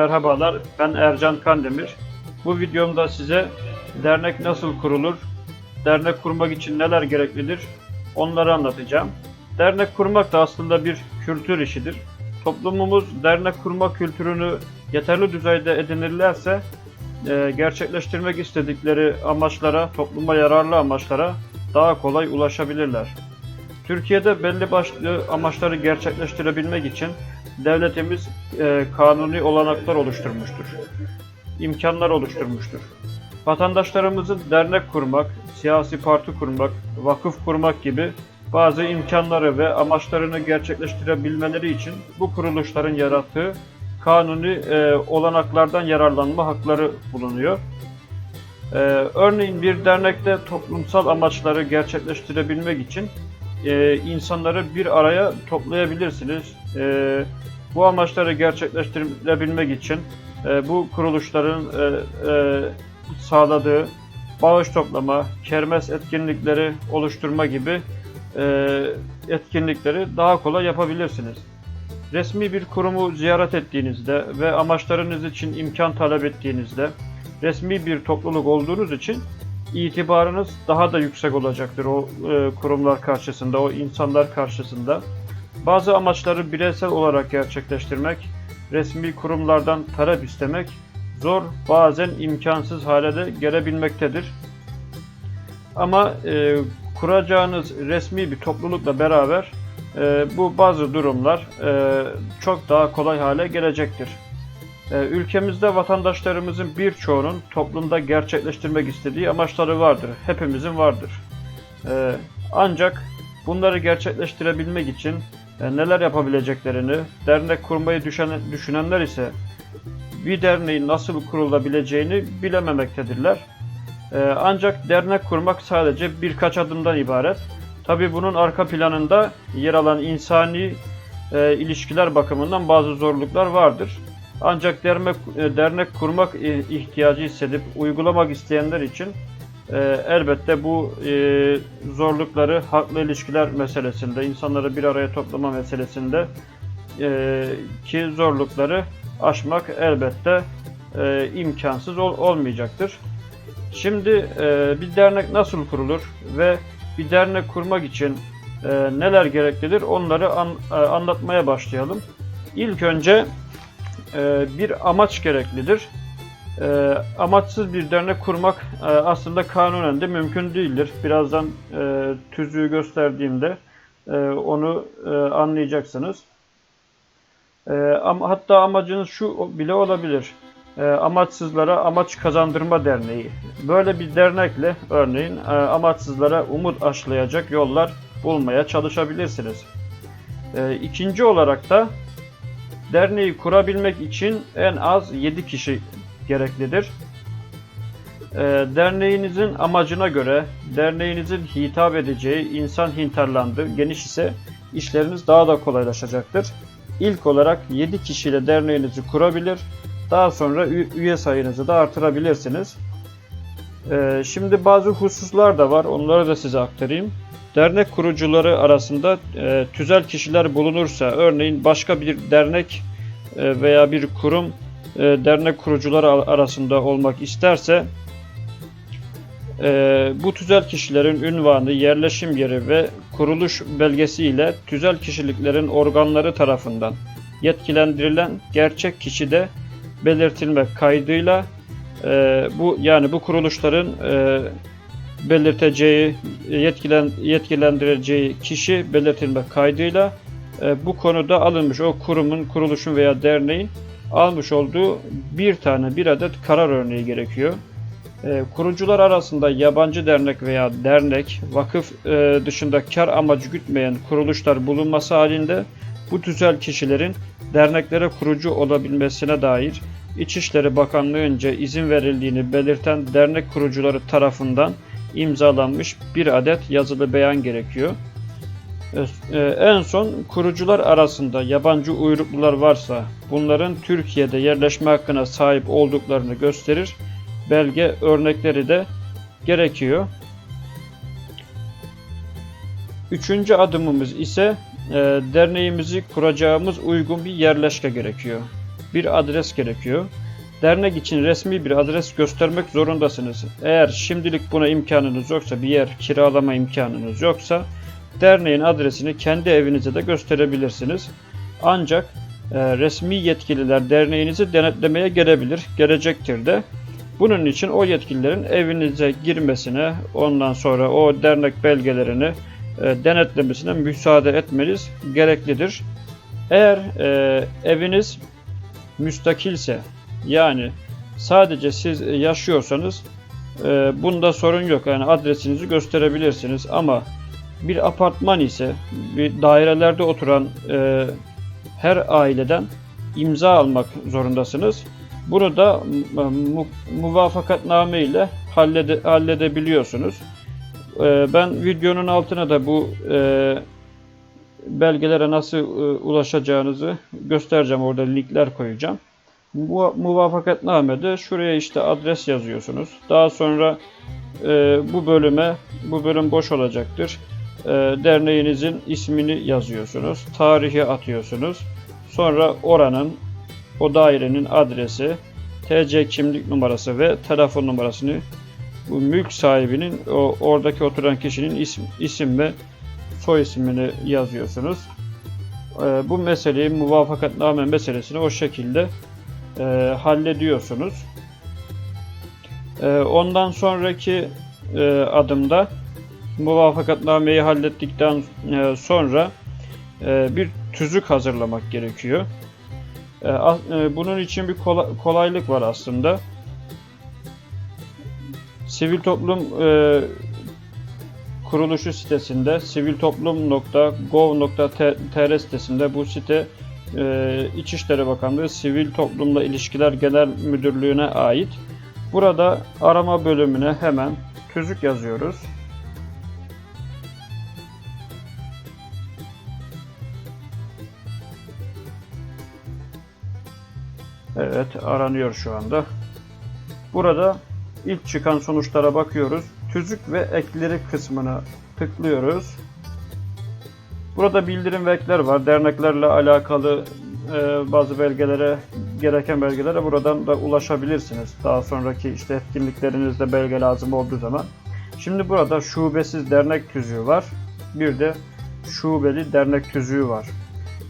Merhabalar, ben Ercan Kandemir. Bu videomda size dernek nasıl kurulur, dernek kurmak için neler gereklidir onları anlatacağım. Dernek kurmak da aslında bir kültür işidir. Toplumumuz dernek kurma kültürünü yeterli düzeyde edinirlerse e, gerçekleştirmek istedikleri amaçlara, topluma yararlı amaçlara daha kolay ulaşabilirler. Türkiye'de belli başlı amaçları gerçekleştirebilmek için devletimiz e, kanuni olanaklar oluşturmuştur. İmkanlar oluşturmuştur. Vatandaşlarımızın dernek kurmak, siyasi parti kurmak, vakıf kurmak gibi bazı imkanları ve amaçlarını gerçekleştirebilmeleri için bu kuruluşların yarattığı kanuni e, olanaklardan yararlanma hakları bulunuyor. Ee, örneğin bir dernekte toplumsal amaçları gerçekleştirebilmek için e, insanları bir araya toplayabilirsiniz. E, bu amaçları gerçekleştirebilmek için e, bu kuruluşların e, e, sağladığı bağış toplama, kermes etkinlikleri oluşturma gibi e, etkinlikleri daha kolay yapabilirsiniz. Resmi bir kurumu ziyaret ettiğinizde ve amaçlarınız için imkan talep ettiğinizde resmi bir topluluk olduğunuz için itibarınız daha da yüksek olacaktır o e, kurumlar karşısında, o insanlar karşısında. Bazı amaçları bireysel olarak gerçekleştirmek, resmi kurumlardan talep istemek zor, bazen imkansız hale de gelebilmektedir. Ama e, kuracağınız resmi bir toplulukla beraber e, bu bazı durumlar e, çok daha kolay hale gelecektir. E, ülkemizde vatandaşlarımızın birçoğunun toplumda gerçekleştirmek istediği amaçları vardır. Hepimizin vardır. E, ancak bunları gerçekleştirebilmek için neler yapabileceklerini, dernek kurmayı düşen, düşünenler ise bir derneğin nasıl kurulabileceğini bilememektedirler. E, ancak dernek kurmak sadece birkaç adımdan ibaret. Tabi bunun arka planında yer alan insani e, ilişkiler bakımından bazı zorluklar vardır. Ancak dernek, e, dernek kurmak e, ihtiyacı hissedip uygulamak isteyenler için e, elbette bu e, zorlukları haklı ilişkiler meselesinde, insanları bir araya toplama meselesinde e, ki zorlukları aşmak elbette e, imkansız ol, olmayacaktır. Şimdi e, bir dernek nasıl kurulur ve bir dernek kurmak için e, neler gereklidir onları an, e, anlatmaya başlayalım. İlk önce e, bir amaç gereklidir. E, amaçsız bir dernek kurmak e, aslında kanunen de mümkün değildir. Birazdan e, tüzüğü gösterdiğimde e, onu e, anlayacaksınız. E, ama hatta amacınız şu bile olabilir. E, amaçsızlara amaç kazandırma derneği. Böyle bir dernekle örneğin e, amaçsızlara umut aşılayacak yollar bulmaya çalışabilirsiniz. E, ikinci olarak da derneği kurabilmek için en az 7 kişi gereklidir. E, derneğinizin amacına göre derneğinizin hitap edeceği insan hinterlandı geniş ise işleriniz daha da kolaylaşacaktır. İlk olarak 7 kişiyle derneğinizi kurabilir, daha sonra üye sayınızı da artırabilirsiniz. E, şimdi bazı hususlar da var, onları da size aktarayım. Dernek kurucuları arasında e, tüzel kişiler bulunursa, örneğin başka bir dernek e, veya bir kurum e, dernek kurucuları arasında olmak isterse, e, bu tüzel kişilerin ünvanı, yerleşim yeri ve kuruluş belgesi ile tüzel kişiliklerin organları tarafından yetkilendirilen gerçek kişi de belirtilmek kaydıyla e, bu yani bu kuruluşların e, belirteceği, yetkilen, yetkilendireceği kişi belirtilmek kaydıyla e, bu konuda alınmış o kurumun, kuruluşun veya derneğin almış olduğu bir tane bir adet karar örneği gerekiyor. E, kurucular arasında yabancı dernek veya dernek, vakıf e, dışında kar amacı gütmeyen kuruluşlar bulunması halinde bu tüzel kişilerin derneklere kurucu olabilmesine dair İçişleri Bakanlığı'nca izin verildiğini belirten dernek kurucuları tarafından imzalanmış bir adet yazılı beyan gerekiyor. En son kurucular arasında yabancı uyruklular varsa bunların Türkiye'de yerleşme hakkına sahip olduklarını gösterir. Belge örnekleri de gerekiyor. Üçüncü adımımız ise derneğimizi kuracağımız uygun bir yerleşke gerekiyor. bir adres gerekiyor. Dernek için resmi bir adres göstermek zorundasınız. Eğer şimdilik buna imkanınız yoksa, bir yer kiralama imkanınız yoksa derneğin adresini kendi evinize de gösterebilirsiniz. Ancak e, resmi yetkililer derneğinizi denetlemeye gelebilir, gelecektir de. Bunun için o yetkililerin evinize girmesine, ondan sonra o dernek belgelerini e, denetlemesine müsaade etmeniz gereklidir. Eğer e, eviniz müstakilse, yani sadece siz yaşıyorsanız e, bunda sorun yok. Yani adresinizi gösterebilirsiniz ama bir apartman ise bir dairelerde oturan e, her aileden imza almak zorundasınız. Bunu da mu, muvafakatname ile hallede, halledebiliyorsunuz. E, ben videonun altına da bu e, belgelere nasıl e, ulaşacağınızı göstereceğim. Orada linkler koyacağım. Bu muvafakatnamede şuraya işte adres yazıyorsunuz. Daha sonra e, bu bölüme, bu bölüm boş olacaktır. E, derneğinizin ismini yazıyorsunuz. Tarihi atıyorsunuz. Sonra oranın, o dairenin adresi, TC kimlik numarası ve telefon numarasını bu mülk sahibinin, o oradaki oturan kişinin isim, isim ve soy ismini yazıyorsunuz. E, bu meseleyi, muvafakatname meselesini o şekilde e, hallediyorsunuz. E, ondan sonraki e, adımda muvafakatnameyi hallettikten e, sonra e, bir tüzük hazırlamak gerekiyor. E, bunun için bir kolay, kolaylık var aslında. Sivil toplum kuruluşu sitesinde siviltoplum.gov.tr sitesinde bu site İçişleri Bakanlığı Sivil Toplumla İlişkiler Genel Müdürlüğü'ne ait. Burada arama bölümüne hemen tüzük yazıyoruz. Evet aranıyor şu anda. Burada ilk çıkan sonuçlara bakıyoruz. Tüzük ve ekleri kısmına tıklıyoruz. Burada bildirim ve ekler var. Derneklerle alakalı e, bazı belgelere, gereken belgelere buradan da ulaşabilirsiniz. Daha sonraki işte etkinliklerinizde belge lazım olduğu zaman. Şimdi burada şubesiz dernek tüzüğü var. Bir de şubeli dernek tüzüğü var.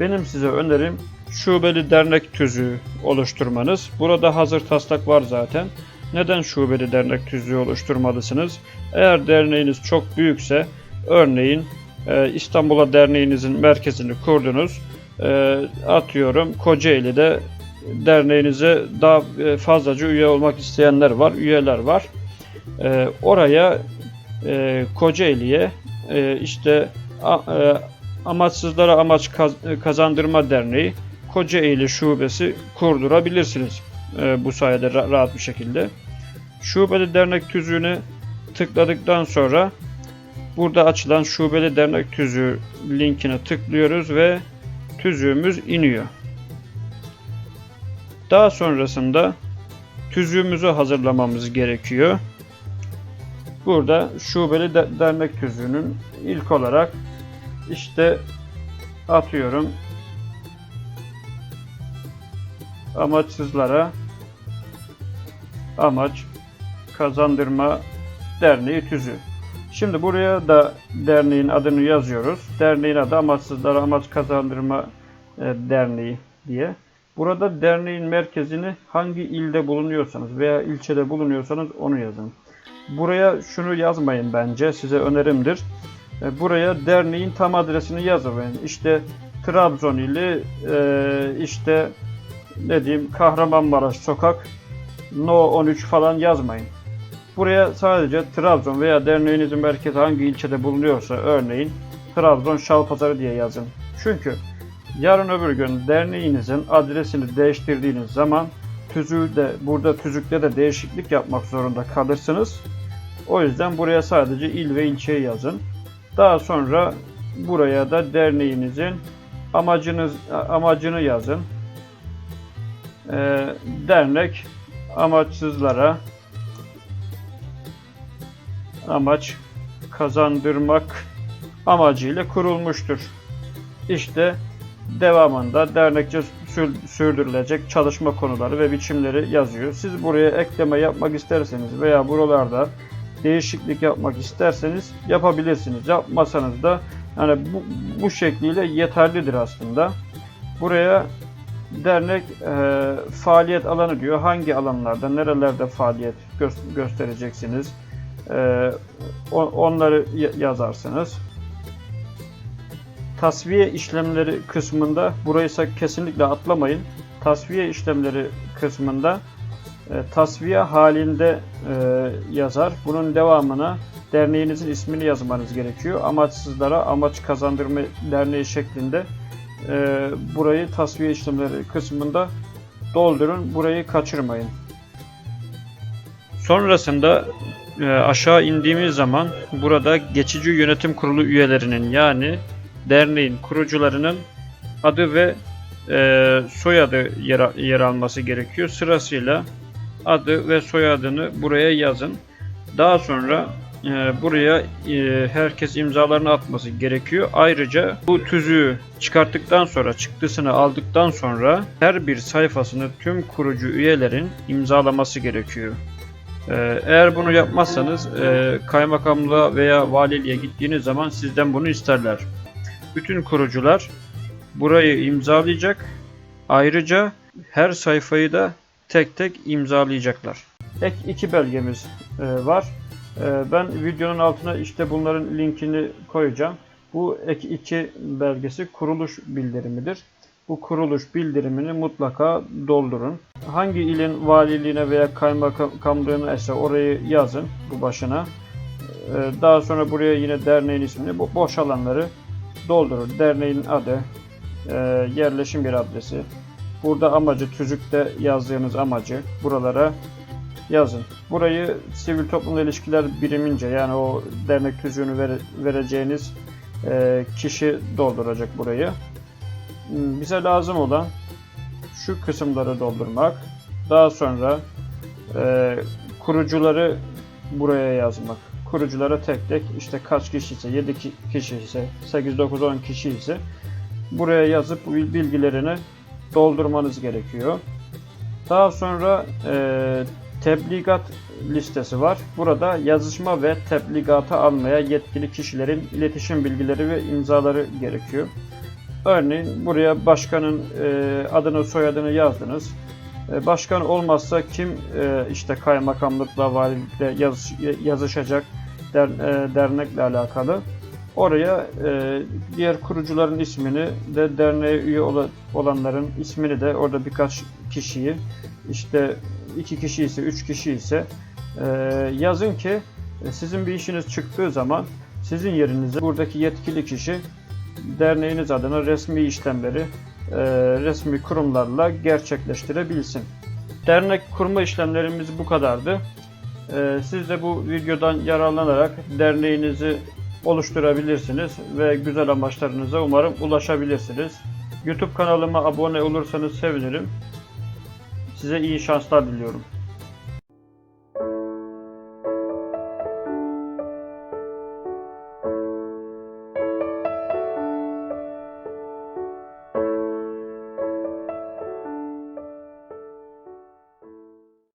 Benim size önerim şubeli dernek tüzüğü oluşturmanız. Burada hazır taslak var zaten. Neden şubeli dernek tüzüğü oluşturmalısınız? Eğer derneğiniz çok büyükse, örneğin e, İstanbul'a derneğinizin merkezini kurdunuz. E, atıyorum Kocaeli'de derneğinize daha e, fazlaca üye olmak isteyenler var, üyeler var. Oraya Kocaeli'ye işte Amaçsızlara Amaç Kaz, Kazandırma Derneği Kocaeli şubesi kurdurabilirsiniz. E, bu sayede ra- rahat bir şekilde. Şubeli dernek tüzüğüne tıkladıktan sonra burada açılan şubeli dernek tüzüğü linkine tıklıyoruz ve tüzüğümüz iniyor. Daha sonrasında tüzüğümüzü hazırlamamız gerekiyor. Burada şubeli de- dernek tüzüğünün ilk olarak işte atıyorum amaçsızlara amaç kazandırma derneği tüzüğü. Şimdi buraya da derneğin adını yazıyoruz. Derneğin adı amaçsızlara amaç kazandırma e, derneği diye. Burada derneğin merkezini hangi ilde bulunuyorsanız veya ilçede bulunuyorsanız onu yazın. Buraya şunu yazmayın bence size önerimdir. E, buraya derneğin tam adresini yazın. İşte Trabzon ili e, işte ne diyeyim Kahramanmaraş sokak No 13 falan yazmayın. Buraya sadece Trabzon veya derneğinizin merkezi hangi ilçede bulunuyorsa örneğin Trabzon Şalpazarı diye yazın. Çünkü yarın öbür gün derneğinizin adresini değiştirdiğiniz zaman tüzüğü de burada tüzükte de değişiklik yapmak zorunda kalırsınız. O yüzden buraya sadece il ve ilçeyi yazın. Daha sonra buraya da derneğinizin amacınız amacını yazın. Ee, dernek amaçsızlara amaç kazandırmak amacıyla kurulmuştur. İşte devamında dernekçe sür- sürdürülecek çalışma konuları ve biçimleri yazıyor. Siz buraya ekleme yapmak isterseniz veya buralarda değişiklik yapmak isterseniz yapabilirsiniz. Yapmasanız da yani bu, bu şekliyle yeterlidir aslında. Buraya dernek e, faaliyet alanı diyor. Hangi alanlarda, nerelerde faaliyet gö- göstereceksiniz? E, o- onları yazarsınız. Tasfiye işlemleri kısmında, burayı kesinlikle atlamayın. Tasfiye işlemleri kısmında e, tasfiye halinde e, yazar. Bunun devamına derneğinizin ismini yazmanız gerekiyor. Amaçsızlara amaç kazandırma derneği şeklinde e, burayı tasfiye işlemleri kısmında doldurun. Burayı kaçırmayın. Sonrasında e, aşağı indiğimiz zaman burada geçici yönetim kurulu üyelerinin yani derneğin kurucularının adı ve e, soyadı yer, yer alması gerekiyor. Sırasıyla adı ve soyadını buraya yazın. Daha sonra buraya e, herkes imzalarını atması gerekiyor. Ayrıca bu tüzüğü çıkarttıktan sonra, çıktısını aldıktan sonra her bir sayfasını tüm kurucu üyelerin imzalaması gerekiyor. E, eğer bunu yapmazsanız e, kaymakamlığa veya valiliğe gittiğiniz zaman sizden bunu isterler. Bütün kurucular burayı imzalayacak. Ayrıca her sayfayı da tek tek imzalayacaklar. Ek 2 belgemiz e, var. E, ben videonun altına işte bunların linkini koyacağım. Bu ek 2 belgesi kuruluş bildirimidir. Bu kuruluş bildirimini mutlaka doldurun. Hangi ilin valiliğine veya kaymakamlığına ise orayı yazın bu başına. E, daha sonra buraya yine derneğin ismini, bu boş alanları doldurun. Derneğin adı, e, yerleşim bir adresi, Burada amacı tüzükte yazdığınız amacı buralara yazın. Burayı sivil toplumla ilişkiler birimince yani o dernek tüzüğünü vere, vereceğiniz e, kişi dolduracak burayı. Hmm, Bize lazım olan şu kısımları doldurmak. Daha sonra e, kurucuları buraya yazmak. Kuruculara tek tek işte kaç kişi ise 7 kişi ise 8 9 10 kişi ise buraya yazıp bilgilerini doldurmanız gerekiyor. Daha sonra e, tebligat listesi var. Burada yazışma ve tebligata almaya yetkili kişilerin iletişim bilgileri ve imzaları gerekiyor. Örneğin buraya başkanın e, adını soyadını yazdınız. E, başkan olmazsa kim e, işte kaymakamlıkla valilikle yaz, yazışacak der, dernekle alakalı. Oraya diğer kurucuların ismini de derneğe üye ola- olanların ismini de orada birkaç kişiyi işte iki kişi ise üç kişi ise e, yazın ki e, sizin bir işiniz çıktığı zaman sizin yerinize buradaki yetkili kişi derneğiniz adına resmi işlemleri e, resmi kurumlarla gerçekleştirebilsin. Dernek kurma işlemlerimiz bu kadardı. E, siz de bu videodan yararlanarak derneğinizi oluşturabilirsiniz ve güzel amaçlarınıza umarım ulaşabilirsiniz. YouTube kanalıma abone olursanız sevinirim. Size iyi şanslar diliyorum.